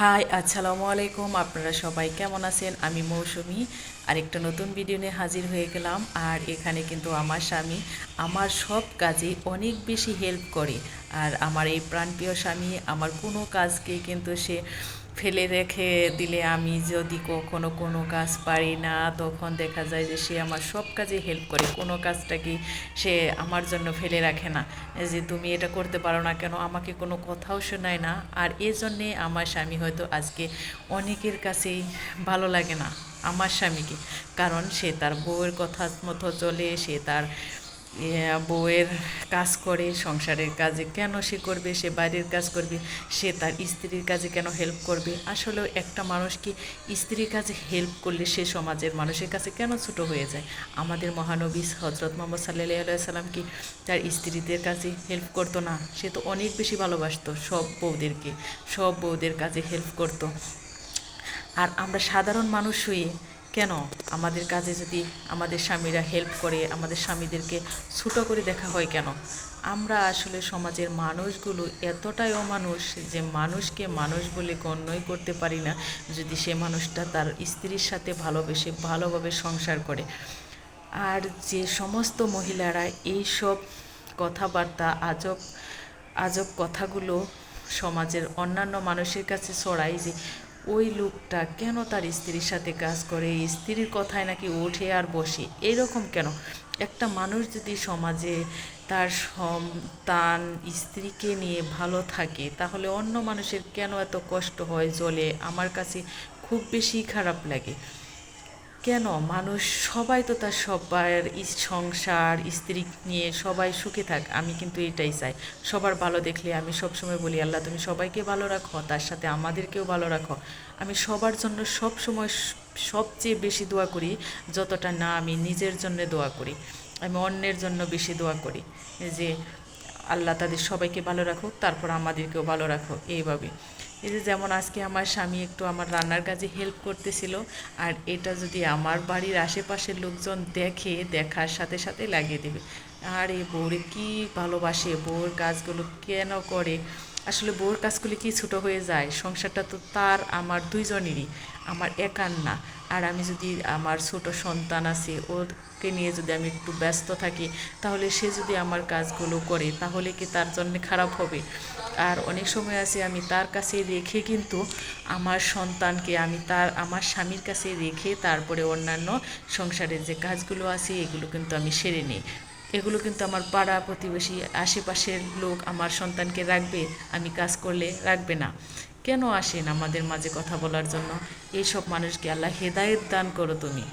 High, আসসালামু আলাইকুম। আপনারা সবাই কেমন আছেন? আমি মৌসুমি। আরেকটা নতুন ভিডিও নিয়ে হাজির হয়ে গেলাম। আর এখানে কিন্তু আমার স্বামী আমার সব কাজে অনেক বেশি হেল্প করে। আর আমার এই প্রাণপ্রিয় স্বামী, আমার কোনো কাজকে কিন্তু সে ফেলে রেখে দিলে আমি যদি কখনো কোনো কাজ পারি না, তখন দেখা যায় যে সে আমার সব কাজে হেল্প করে। কোনো কাজটাকে সে আমার জন্য ফেলে রাখে না। যে তুমি এটা করতে পারো না কেন, আমাকে কোনো কথাও শোনায় না। আর এই জন্যে আমার স্বামী হয়তো আজকে অনেকের কাছেই ভালো লাগে না, আমার স্বামীকে। কারণ সে তার বউয়ের কথা মতো চলে, সে তার বউয়ের কাজ করে, সংসারের কাজে কেন সে করবে, সে বাইরের কাজ করবে, সে তার স্ত্রীর কাজে কেন হেল্প করবে? আসলেও একটা মানুষ কি স্ত্রীর কাজে হেল্প করলে সে সমাজের মানুষের কাছে কেন ছোট হয়ে যায়? আমাদের মহানবী হজরত মোহাম্মদ সাল্লাহ কি তার স্ত্রীদের কাছে হেল্প করতো না? সে তো অনেক বেশি ভালোবাসতো সব বউদেরকে, সব বউদের কাজে হেল্প করতো। আর আমরা সাধারণ মানুষ হয়ে কেন? আমাদের কাজে যদি আমাদের স্বামীরা হেল্প করে, আমাদের স্বামীদেরকে ছুটো করে দেখা হয় কেন? আমরা আসলে সমাজের মানুষগুলো এতটাই অমানুষ যে মানুষকে মানুষ বলে গণ্যই করতে পারি না যদি সে মানুষটা তার স্ত্রীর সাথে ভালোবেসে ভালোভাবে সংসার করে। আর যে সমস্ত মহিলারা এই সব কথাবার্তা, আজব আজব কথাগুলো সমাজের অন্যান্য মানুষের কাছে ছড়ায় যে ওই লোকটা কেন তার স্ত্রীর সাথে কাজ করে? স্ত্রীর কথায় নাকি ওঠে আর বসে? এরকম কেন? একটা মানুষ যদি সমাজে তার সন্তান, স্ত্রীকে নিয়ে ভালো থাকে, তাহলে অন্য মানুষের কেন এত কষ্ট হয়, জলে? আমার কাছে খুব বেশি খারাপ লাগে। কেন? মানুষ সবাই তো তার সবার সংসার, স্ত্রী নিয়ে সবাই সুখে থাক, আমি কিন্তু এটাই চাই। সবার ভালো দেখলে আমি সবসময় বলি, আল্লাহ, তুমি সবাইকে ভালো রাখো, তার সাথে আমাদেরকেও ভালো রাখো। আমি সবার জন্য সব সময় সবচেয়ে বেশি দোয়া করি, যতটা না আমি নিজের জন্য দোয়া করি। আমি অন্যের জন্য বেশি দোয়া করি। যে আল্লাহ তাদের সবাইকে ভালো রাখো তারপর আমাদেরকেও ভালো রাখো এইভাবে। এই যে যেমন আজকে আমার স্বামী একটু আমার রান্নার কাজে হেল্প করতেছিল, আর এটা যদি আমার বাড়ির আশেপাশের লোকজন দেখে, দেখার সাথে সাথে লাগিয়ে দেবে। আর এ বউরে কী ভালোবাসে বউর কাজগুলো কেন করে? আসলে বউর কাজগুলি কি ছোটো হয়ে যায়? সংসারটা তো তার, আমার দুইজনেরই, আমার একার না আর আমি যদি আমার ছোট সন্তান আছে, ওকে নিয়ে যদি আমি একটু ব্যস্ত থাকি, তাহলে সে যদি আমার কাজগুলো করে, তাহলে কি তার জন্য খারাপ হবে? আর অনেক সময় আছে, আমি তার কাছে রেখে কিন্তু আমার সন্তানকে আমি তার, আমার স্বামীর কাছে রেখে তারপরে অন্যান্য সংসারের যে কাজগুলো আছে, এগুলো কিন্তু আমি সেরে নিই। এগুলো কিন্তু আমার পাড়া প্রতিবেশী আশেপাশের লোক আমার সন্তানকে রাখবে, আমি কাজ করলে রাখবে না। কেন আসেন আমাদের মাঝে কথা বলার জন্য? এইসব মানুষকে আল্লাহ হেদায়েত দান করো তুমি।